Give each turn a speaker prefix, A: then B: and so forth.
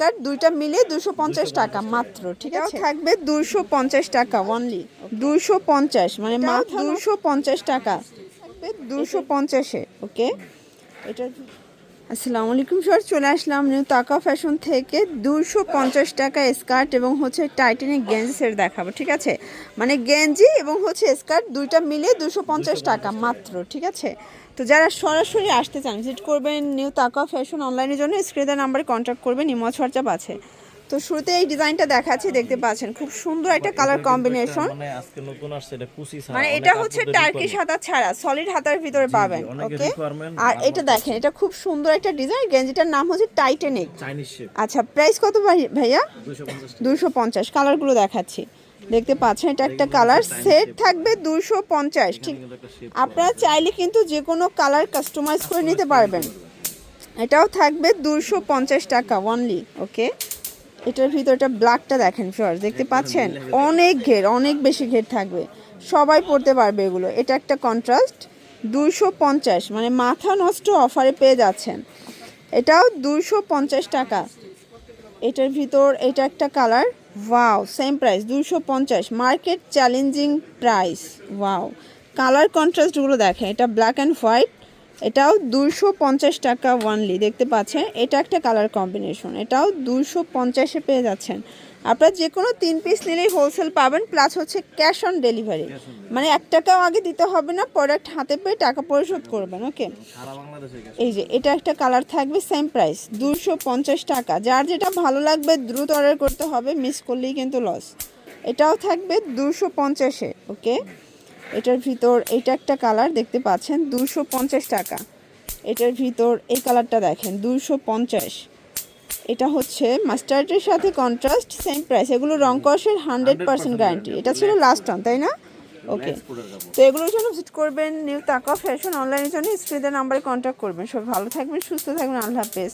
A: Skirt দুইটা মিলে দুশো পঞ্চাশ টাকা মাত্র ঠিক আছে? থাকবে দুশো পঞ্চাশ টাকা অনলি দুশো পঞ্চাশ মানে মাত্র দুশো পঞ্চাশ টাকা। থাকবে দুশো পঞ্চাশে ওকে এটা আসসালামু আলাইকুম স্যার চলে আসলাম নিউ তাকা ফ্যাশন থেকে দুশো পঞ্চাশ টাকা স্কার্ট এবং হচ্ছে টাইটানিক গেঞ্জি সেট দেখাবো ঠিক আছে? মানে গেঞ্জি এবং হচ্ছে স্কার্ট দুইটা মিলে দুশো পঞ্চাশ টাকা মাত্র ঠিক আছে? তো যারা সরাসরি আসতে চান ভিজিট করবেন নিউ তাকা ফ্যাশন অনলাইনের জন্য স্ক্রিনের নাম্বারে কন্ট্যাক্ট করবেন ইমজ হোয়াটসঅ্যাপ আছে। তো শুরুতে এই ডিজাইনটা দেখাচ্ছি দেখতে পাচ্ছেন। খুব সুন্দর একটা কালার কম্বিনেশন
B: মানে আজকে নতুন আসছে এটা কুচি ছাড়া
A: মানে এটা হচ্ছে টার্কিশ হাতা ছাড়া সলিড হাতার ভিতরে পাবেন ওকে আর এটা দেখেন এটা খুব সুন্দর একটা ডিজাইন গেঞ্জিটার নাম হচ্ছে টাইটানিক
B: চাইনিজ শেপ
A: আচ্ছা প্রাইস কত ভাই- ভাইয়া?
B: 250
A: দুশো পঞ্চাশ কালারগুলো দেখাচ্ছি। দেখতে পাচ্ছেন এটা একটা কালার সেট থাকবে দুশো পঞ্চাশ ঠিক? আপনারা চাইলে কিন্তু যে কোনো কালার কাস্টমাইজ করে নিতে পারবেন। এটাও থাকবে দুশো পঞ্চাশ টাকা অনলি ওকে এটার ভিতরটা ব্ল্যাকটা দেখেন ফিওর দেখতে পাচ্ছেন? অনেক ঘের অনেক বেশি ঘের থাকবে। সবাই পড়তে পারবে এগুলো। এটা একটা কন্ট্রাস্ট দুশো পঞ্চাশ মানে মাথা নষ্ট অফারে পেয়ে যাচ্ছেন। এটাও দুশো পঞ্চাশ টাকা। এটার ভিতর এটা একটা কালার ওয়াও সেম প্রাইস দুশো পঞ্চাশ। Market challenging price wow colour কন্ট্রাস্টগুলো দেখেন এটা ব্ল্যাক অ্যান্ড হোয়াইট এটাও দুশো পঞ্চাশ টাকা ওয়ানলি দেখতে পাচ্ছেন? এটা একটা কালার কম্বিনেশন এটাও দুশো পঞ্চাশে পেয়ে যাচ্ছেন। আপনারা যে কোনো তিন পিস নিলেই হোলসেল পাবেন প্লাস হচ্ছে ক্যাশ অন ডেলিভারি মানে এক টাকাও আগে দিতে হবে না প্রোডাক্ট হাতে পেয়ে টাকা পরিশোধ করবেন ওকে এই যে এটা একটা কালার থাকবে সেম প্রাইস দুশো পঞ্চাশ টাকা। যার যেটা ভালো লাগবে দ্রুত অর্ডার করতে হবে মিস করলেই কিন্তু লস এটাও থাকবে দুশো পঞ্চাশে ওকে এটার ভিতর এটা একটা কালার দেখতে পাচ্ছেন দুশো পঞ্চাশ টাকা। এটার ভিতর এই কালারটা দেখেন দুশো পঞ্চাশ। এটা হচ্ছে মাস্টার্ডের সাথে কন্ট্রাস্ট সেম প্রাইস এগুলো রং কষের হান্ড্রেড পার্সেন্ট গ্যারান্টি এটা ছিল লাস্ট টান তাই না? ওকে তো এগুলোর জন্য ভিজিট করবেন নিউ তাকা ফ্যাশন অনলাইনের জন্য স্ক্রিনের নাম্বারে কন্ট্যাক্ট করবেন। সব ভালো থাকবেন সুস্থ থাকবেন আল্লাহ হাফেজ।